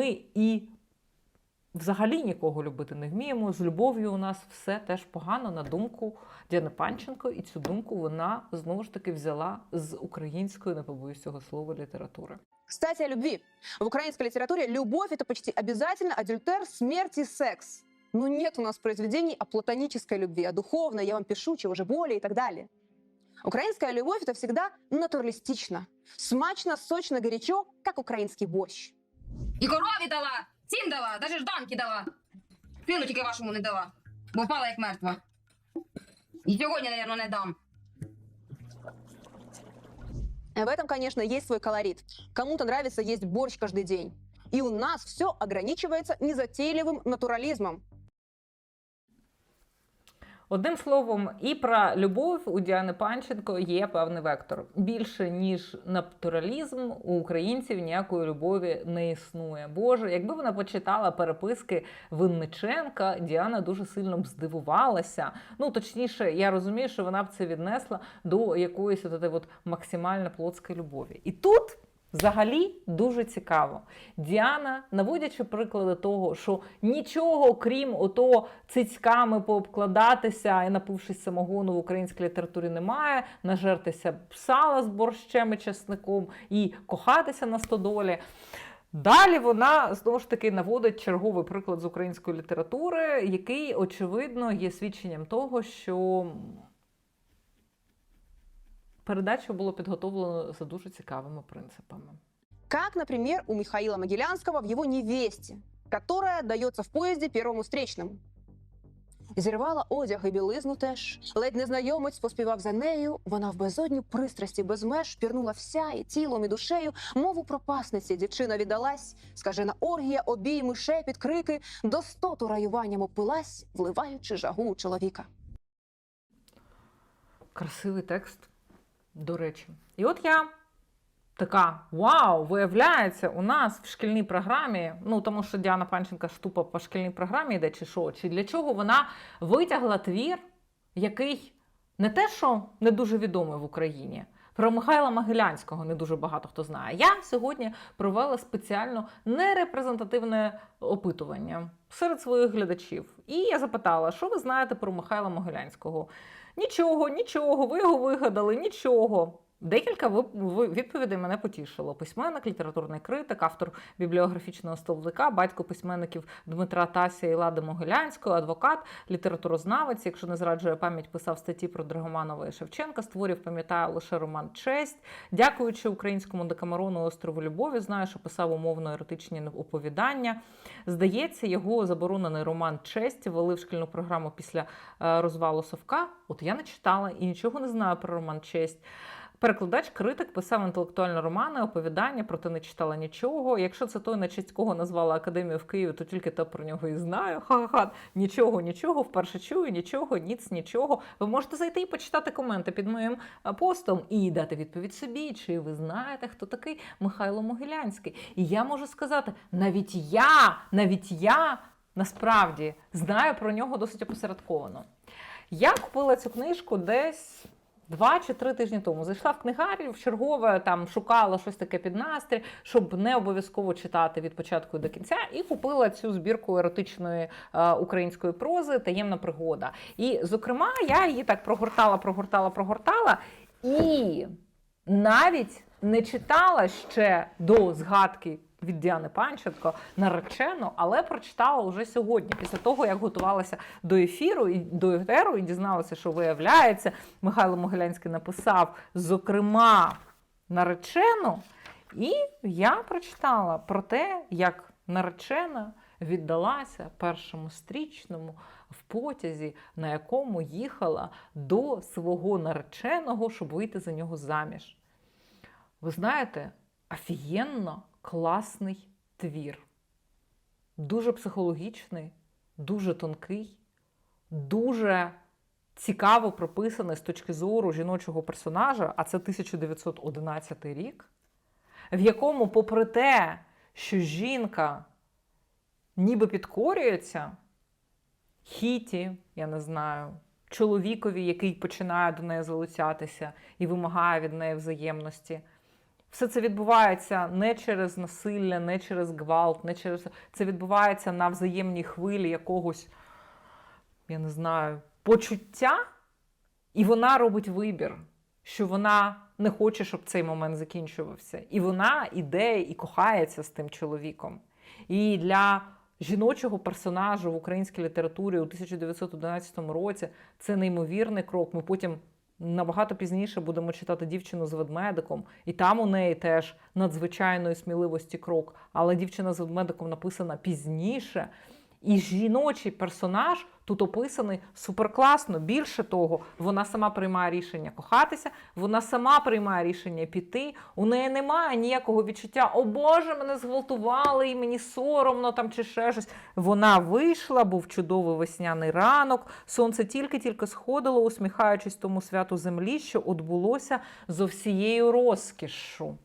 ми і взагалі нікого любити не вміємо. З любов'ю у нас все теж погано на думку Діани Панченко, і цю думку вона знову ж таки взяла з української, не побоюсь цього слова, літератури. Кстати, о любви. В украинской литературе любовь – это почти обязательно адюльтер, смерть и секс. Но нет у нас произведений о платонической любви, о духовной, я вам пишу, чего же более и так далее. Украинская любовь – это всегда натуралистично, смачно, сочно, горячо, как украинский борщ. І корові дала, всім дала, навіть жданки дала. Сину тільки вашому не дала, бо впала як мертва. І сьогодні, мабуть, не дам. В этом, конечно, есть свой колорит. Кому-то нравится есть борщ каждый день. И у нас все ограничивается незатейливым натурализмом. Одним словом, і про любов у Діани Панченко є певний вектор. Більше ніж натуралізм у українців ніякої любові не існує. Боже, якби вона почитала переписки Винниченка, Діана дуже сильно б здивувалася. Ну точніше, я розумію, що вона б це віднесла до якоїсь от, от максимально плотської любові. І тут. Взагалі дуже цікаво. Діана, наводячи приклади того, що нічого, крім ото цицьками пообкладатися і напившись самогону в українській літературі немає, нажертися сала з борщем і чесником і кохатися на стодолі. Далі вона знову ж таки наводить черговий приклад з української літератури, який, очевидно, є свідченням того, що передачу було підготовлено за дуже цікавими принципами. Как, например, у Михаила Могилянского в его «Невесте», которая дается в поезде первому встречному. Зірвала одяг і білизну теж. Ледь незнайомець поспівав за нею. Вона в безодню пристрасті без меж пірнула вся і тілом, і душею. Мову пропасниці дівчина віддалась. Скажена оргія, обійми, шепіт, крики. До стоту раюванням опилась, вливаючи жагу у чоловіка. Красивий текст, до речі. І от я така: вау, виявляється, у нас в шкільній програмі, ну тому що Діана Панченка ж тупо по шкільній програмі йде, чи що, чи для чого вона витягла твір, який не те, що не дуже відомий в Україні. Про Михайла Могилянського не дуже багато хто знає. Я сьогодні провела спеціально нерепрезентативне опитування серед своїх глядачів. І я запитала, що ви знаєте про Михайла Могилянського? Нічого, нічого, ви його вигадали, нічого. Декілька відповідей мене потішило. Письменник, літературний критик, автор бібліографічного стовлика, батько письменників Дмитра Тася і Лади Могилянського, адвокат, літературознавець, якщо не зраджує пам'ять, писав статті про Драгоманова і Шевченка, створів, пам'ятаю лише роман Честь. Дякуючи українському декамерону острову Любові, знаю, що писав умовно еротичні оповідання. Здається, його заборонений роман Честь ввели в шкільну програму після е, розвалу Совка. От я не читала і нічого не знаю про роман Честь. Перекладач, критик писав інтелектуальні романи, оповідання, проте не читала нічого. Якщо це той, на честь кого назвала академію в Києві, то тільки те про нього і знаю. Ха-ха-ха. Нічого, нічого, вперше чую, нічого, ніц, нічого. Ви можете зайти і почитати коменти під моїм е, постом і дати відповідь собі, чи ви знаєте, хто такий Михайло Могилянський. І я можу сказати, навіть я, навіть я насправді знаю про нього досить опосередковано. Я купила цю книжку десь. Два чи три тижні тому зайшла в книгарню, в чергове там шукала щось таке під настрій, щоб не обов'язково читати від початку до кінця, і купила цю збірку еротичної е, української прози Таємна пригода. І, зокрема, я її так прогортала, прогортала, прогортала, і навіть не читала ще до згадки від Діани Панченко наречено, але прочитала вже сьогодні, після того, як готувалася до ефіру і до етеру, і дізналася, що виявляється, Михайло Могилянський написав, зокрема, наречену. І я прочитала про те, як наречена віддалася першому стрічному в потязі, на якому їхала до свого нареченого, щоб вийти за нього заміж. Ви знаєте, офігенно класний твір. Дуже психологічний, дуже тонкий, дуже цікаво прописаний з точки зору жіночого персонажа, а це 1911 рік, в якому, попри те, що жінка ніби підкорюється хіті, я не знаю, чоловікові, який починає до неї залицятися і вимагає від неї взаємності. Все це відбувається не через насилля, не через гвалт, не через це відбувається на взаємній хвилі якогось, я не знаю, почуття, і вона робить вибір, що вона не хоче, щоб цей момент закінчувався. І вона іде і кохається з тим чоловіком. І для жіночого персонажу в українській літературі у 1911 році це неймовірний крок. Ми потім набагато пізніше будемо читати дівчину з ведмедиком, і там у неї теж надзвичайної сміливості крок. Але дівчина з ведмедиком написана пізніше. І жіночий персонаж тут описаний суперкласно. Більше того, вона сама приймає рішення кохатися, вона сама приймає рішення піти. У неї немає ніякого відчуття, о Боже, мене зґвалтували, і мені соромно там чи ще щось. Вона вийшла, був чудовий весняний ранок. Сонце тільки-тільки сходило, усміхаючись тому святу землі, що отбулося зо всією розкішшю.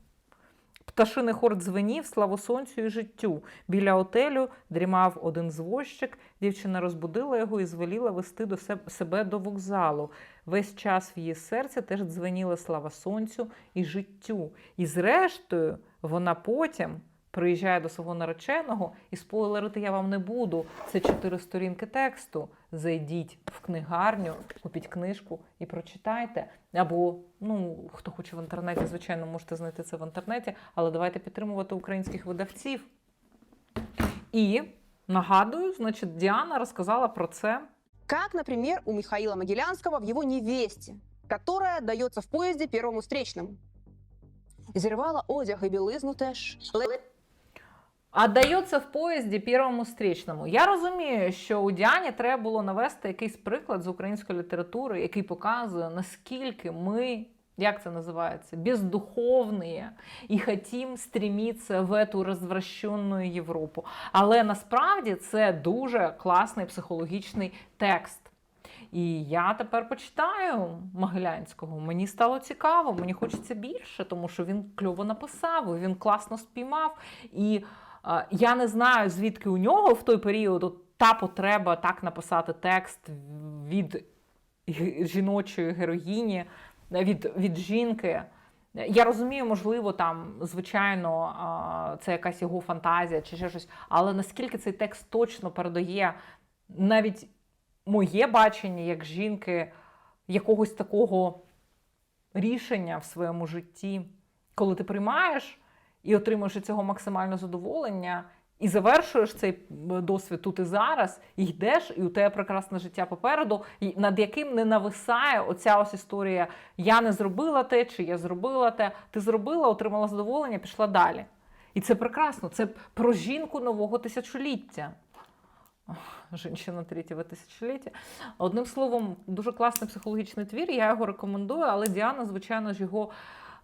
Пташиний хор дзвенів, славо сонцю і життю. Біля отелю дрімав один звозчик. Дівчина розбудила його і звеліла вести до себе до вокзалу. Весь час в її серці теж дзвеніла слава сонцю і життю. І зрештою, вона потім приїжджає до свого нареченого, і спойлерити я вам не буду. Це чотири сторінки тексту. Зайдіть в книгарню, купіть книжку і прочитайте. Або, ну, хто хоче в інтернеті, звичайно, можете знайти це в інтернеті, але давайте підтримувати українських видавців. І нагадую, значить, Діана розказала про це. Как, например, у Михаила Могилянского в его «Невесте», которая отдается в поезде первому встречному. Зірвала одяг і білизну теж. Дається в поїзді первому встречному. Я розумію, що у Діані треба було навести якийсь приклад з української літератури, який показує, наскільки ми, як це називається, бездуховні і хотім стремитися в эту розвращенну Європу. Але насправді це дуже класний психологічний текст. І я тепер почитаю Могилянського. Мені стало цікаво, мені хочеться більше, тому що він кльово написав, він класно спіймав. І я не знаю, звідки у нього в той період та потреба так написати текст від жіночої героїні, е, від, від жінки. Я розумію, можливо, там, звичайно, це якась його фантазія чи ще щось, але наскільки цей текст точно передає навіть моє бачення як жінки якогось такого рішення в своєму житті, коли ти приймаєш і отримуєш цього максимальне задоволення, і завершуєш цей е, досвід тут і зараз, і йдеш, і у тебе прекрасне життя попереду, над яким не нависає оця ось історія Я не зробила те, чи я зробила те. Ти зробила, отримала задоволення, пішла далі. І це прекрасно. Це про жінку нового тисячоліття. Жінка третього тисячоліття. Одним словом, дуже класний психологічний твір. Я його рекомендую, але Діана, звичайно ж, його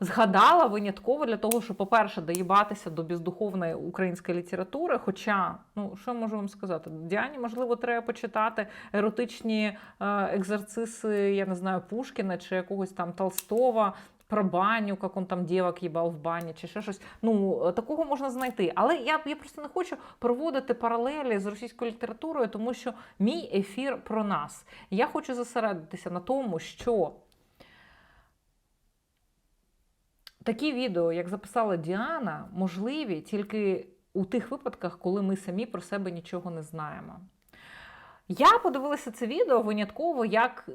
згадала винятково для того, щоб, по-перше, доїбатися до бездуховної української літератури. Хоча, ну що я можу вам сказати, Діані, можливо, треба почитати еротичні е, екзорциси, я не знаю, Пушкіна чи якогось там Толстого. Про баню, як он там дівок їбав в бані, чи ще щось. Ну е, такого можна знайти. Але я, я просто не хочу проводити паралелі з російською літературою, тому що мій ефір про нас. Я хочу зосередитися на тому, що такі відео, як записала Діана, можливі тільки у тих випадках, коли ми самі про себе нічого не знаємо. Я подивилася це відео винятково як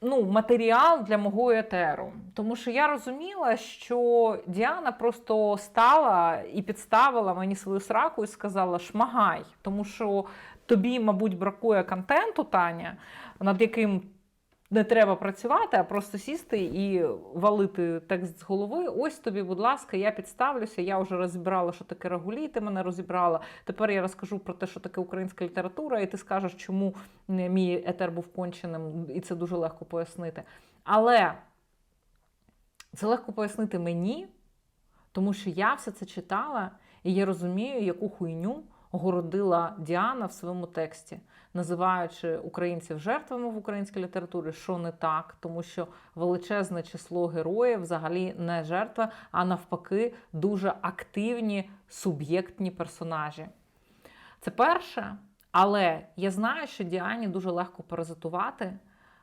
ну, матеріал для мого етеру. Тому що я розуміла, що Діана просто стала і підставила мені свою сраку і сказала: шмагай, тому що тобі, мабуть, бракує контенту, Таня, над яким не треба працювати, а просто сісти і валити текст з голови. Ось тобі, будь ласка, я підставлюся. Я вже розібрала, що таке рагулі, ти мене розібрала. Тепер я розкажу про те, що таке українська література, і ти скажеш, чому е, мій етер був конченим, і це дуже легко пояснити. Але це легко пояснити мені, тому що я все це читала, і я розумію, яку хуйню городила Діана в своєму тексті, називаючи українців жертвами в українській літературі, що не так, тому що величезне число героїв взагалі не жертва, а навпаки, дуже активні суб'єктні персонажі. Це перше, але я знаю, що Діані дуже легко паразитувати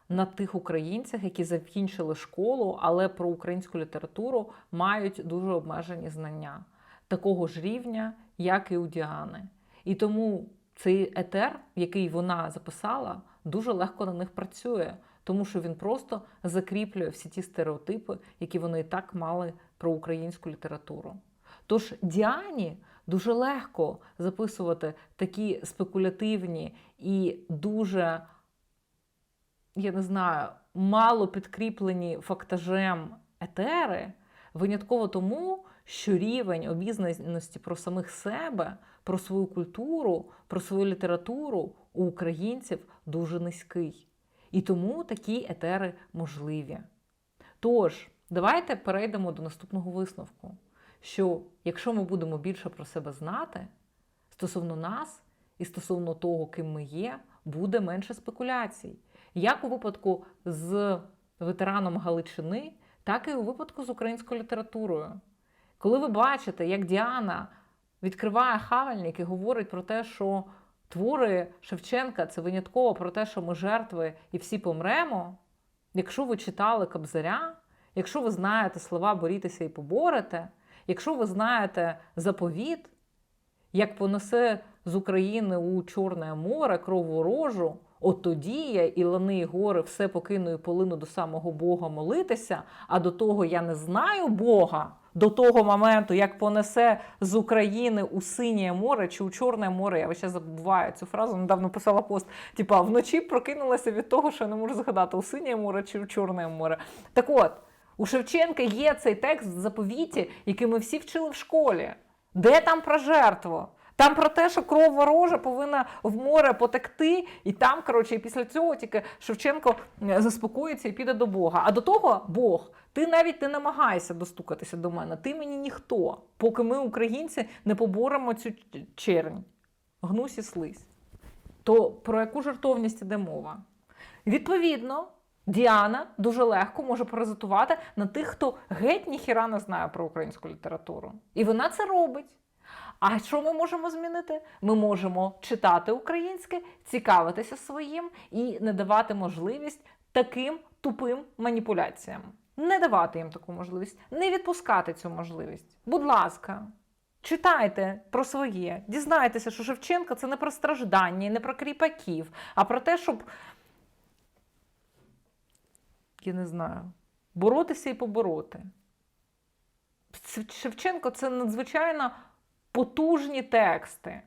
на тих українцях, які закінчили школу, але про українську літературу мають дуже обмежені знання такого ж рівня, як і у Діани. І тому цей етер, який вона записала, дуже легко на них працює, тому що він просто закріплює всі ті стереотипи, які вони і так мали про українську літературу. Тож Діані дуже легко записувати такі спекулятивні і дуже, я не знаю, мало підкріплені фактажем етери, винятково тому, що рівень обізнаності про самих себе, про свою культуру, про свою літературу у українців дуже низький. І тому такі етери можливі. Тож, давайте перейдемо до наступного висновку: що якщо ми будемо більше про себе знати, стосовно нас і стосовно того, ким ми є, буде менше спекуляцій. Як у випадку з ветераном Галичини, так і у випадку з українською літературою. Коли ви бачите, як Діана відкриває хавальник і говорить про те, що твори Шевченка це винятково про те, що ми жертви і всі помремо. Якщо ви читали Кобзаря, якщо ви знаєте слова борітеся і поборете, якщо ви знаєте заповіт, як понесе з України у Чорне море крову рожу, от тоді я і лани, і гори все покину і полину до самого Бога молитися, а до того я не знаю Бога. До того моменту, як понесе з України у синє море чи у Чорне море, я ще забуваю цю фразу, недавно писала пост. Типа вночі прокинулася від того, що я не можу згадати, у синє море чи у Чорне море. Так от, у Шевченка є цей текст в заповіті, який ми всі вчили в школі. Де там про жертву? Там про те, що кров ворожа повинна в море потекти, і там, коротше, і після цього тільки Шевченко е, заспокоїться і піде до Бога. А до того Бог, ти навіть не намагайся достукатися до мене. Ти мені ніхто, поки ми, українці, не поборемо цю чернь. Гнусь і слизь. То про яку жертовність іде мова? Відповідно, Діана дуже легко може паразитувати на тих, хто геть ніхіра не знає про українську літературу. І вона це робить. А що ми можемо змінити? Ми можемо читати українське, цікавитися своїм і не давати можливість таким тупим маніпуляціям. Не давати їм таку можливість, не відпускати цю можливість. Будь ласка, читайте про своє, дізнайтеся, що Шевченка це не про страждання, не про кріпаків, а про те, щоб я не знаю, боротися і побороти. Шевченко це надзвичайно потужні тексти.